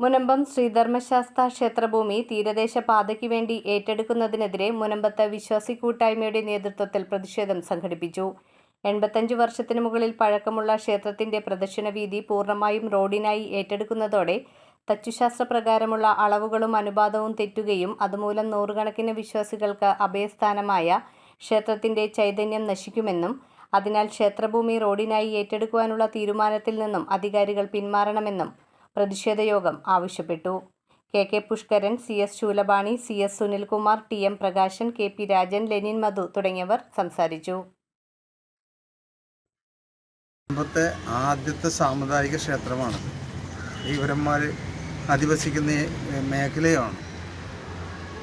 മുനമ്പം ശ്രീധർമ്മശാസ്ത ക്ഷേത്രഭൂമി തീരദേശ പാതയ്ക്ക് വേണ്ടി ഏറ്റെടുക്കുന്നതിനെതിരെ മുനമ്പത്ത് വിശ്വാസി കൂട്ടായ്മയുടെ നേതൃത്വത്തിൽ പ്രതിഷേധം സംഘടിപ്പിച്ചു. എൺപത്തഞ്ച് വർഷത്തിനു മുകളിൽ പഴക്കമുള്ള ക്ഷേത്രത്തിന്റെ പ്രദക്ഷിണ വീതി പൂർണമായും റോഡിനായി ഏറ്റെടുക്കുന്നതോടെ തച്ചുശാസ്ത്ര പ്രകാരമുള്ള അളവുകളും അനുപാതവും തെറ്റുകയും അതുമൂലം നൂറുകണക്കിന് വിശ്വാസികൾക്ക് അഭയസ്ഥാനമായ ക്ഷേത്രത്തിന്റെ ചൈതന്യം നശിക്കുമെന്നും അതിനാൽ ക്ഷേത്രഭൂമി റോഡിനായി ഏറ്റെടുക്കുവാനുള്ള തീരുമാനത്തിൽ നിന്നും അധികാരികൾ പിന്മാറണമെന്നും പ്രതിഷേധയോഗം ആവശ്യപ്പെട്ടു. K. K. Pushkaran C. S. Shoolapani C. S. Sunilkumar T. M. Prakashan K. P. Rajan Lenin Madhu തുടങ്ങിയവർ സംസാരിച്ചു. ആദ്യത്തെ സാമുദായിക ക്ഷേത്രമാണ്. ഇവരന്മാർ അധിവസിക്കുന്ന മേഖലയാണ്.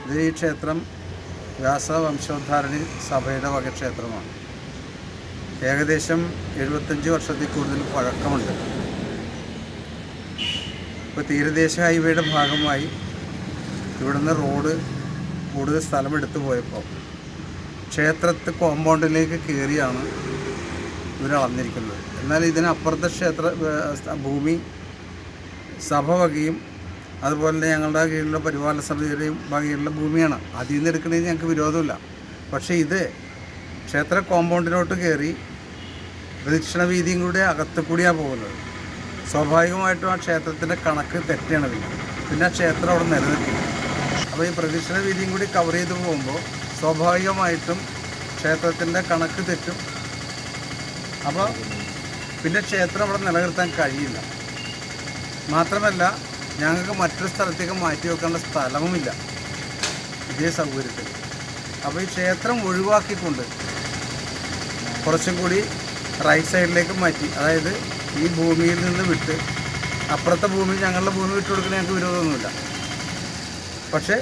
ഇത് ഈ ക്ഷേത്രം വ്യാസ വംശോദ്ധാരണി സഭയുടെ വക ക്ഷേത്രമാണ്. ഏകദേശം എഴുപത്തഞ്ച് വർഷത്തിൽ കൂടുതൽ പഴക്കമുണ്ട്. ഇപ്പോൾ തീരദേശ ഹൈവേയുടെ ഭാഗമായി ഇവിടുന്ന് റോഡ് കൂടുതൽ സ്ഥലമെടുത്ത് പോയപ്പോൾ ക്ഷേത്രത്തെ കോമ്പൗണ്ടിലേക്ക് കയറിയാണ് ഇവർ അളന്നിരിക്കുന്നത്. എന്നാൽ ഇതിനപ്പുറത്തെ ക്ഷേത്ര ഭൂമി സഭ വകയും അതുപോലെ തന്നെ ഞങ്ങളുടെ കീഴിലുള്ള പരിപാലന സമിതിയുടെയും വകയിലുള്ള ഭൂമിയാണ്. അതിൽ നിന്ന് എടുക്കുന്നതിന് ഞങ്ങൾക്ക് വിരോധമില്ല. പക്ഷേ ഇത് ക്ഷേത്ര കോമ്പൗണ്ടിലോട്ട് കയറി പ്രദക്ഷിണ വീതിയും കൂടി അകത്തു കൂടിയാണ് പോകുന്നത്. സ്വാഭാവികമായിട്ടും ആ ക്ഷേത്രത്തിന്റെ കണക്ക് തെറ്റാണ് പിന്നെ പിന്നെ ആ ക്ഷേത്രം അവിടെ നിലനിൽക്കില്ല. അപ്പോൾ ഈ പ്രദക്ഷിണ വീതിയും കൂടി കവർ ചെയ്ത് പോകുമ്പോൾ സ്വാഭാവികമായിട്ടും ക്ഷേത്രത്തിന്റെ കണക്ക് തെറ്റും. അപ്പോൾ പിന്നെ ക്ഷേത്രം അവിടെ നിലനിർത്താൻ കഴിയില്ല. മാത്രമല്ല ഞങ്ങൾക്ക് മറ്റൊരു സ്ഥലത്തേക്ക് മാറ്റി വെക്കേണ്ട സ്ഥലവുമില്ല. ഇതേ സൗകര്യത്തിൽ. അപ്പോൾ ഈ ക്ഷേത്രം ഒഴിവാക്കിക്കൊണ്ട് കുറച്ചും കൂടി റൈറ്റ് സൈഡിലേക്ക് മാറ്റി. അതായത് ഈ ഭൂമിയിൽ നിന്ന് വിട്ട് അപ്പുറത്തെ ഭൂമി ഞങ്ങളുടെ ഭൂമി വിട്ട് കൊടുക്കുന്ന ഞങ്ങൾക്ക് വിരോധമൊന്നുമില്ല. പക്ഷേ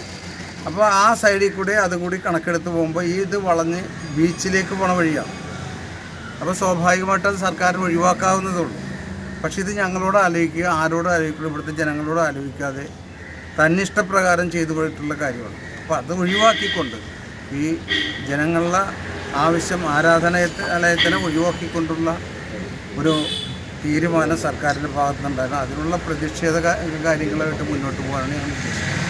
അപ്പോൾ ആ സൈഡിൽ കൂടി അതും കൂടി കണക്കെടുത്ത് പോകുമ്പോൾ ഈ ഇത് വളഞ്ഞ് ബീച്ചിലേക്ക് പോണ വഴിയാണ്. അപ്പോൾ സ്വാഭാവികമായിട്ടും അത് സർക്കാരിന് ഒഴിവാക്കാവുന്നതേ ഉള്ളൂ. പക്ഷേ ഇത് ഞങ്ങളോട് ആലോചിക്കുക ആരോടും ആലോചിക്കുക ഇവിടുത്തെ ജനങ്ങളോട് ആലോചിക്കാതെ തന്നിഷ്ടപ്രകാരം ചെയ്തു പോയിട്ടുള്ള കാര്യമാണ്. അപ്പോൾ അത് ഒഴിവാക്കിക്കൊണ്ട് ഈ ജനങ്ങളുടെ ആവശ്യം ആരാധനാലയത്തിനെ ഒഴിവാക്കിക്കൊണ്ടുള്ള ഒരു തീരുമാനം സർക്കാരിന്റെ ഭാഗത്തുനിന്നുണ്ടായിരുന്നു. അതിനുള്ള പ്രതിഷേധ കാര്യങ്ങളായിട്ട് മുന്നോട്ട് പോകാനാണ് ഞാൻ ഉദ്ദേശിക്കുന്നത്.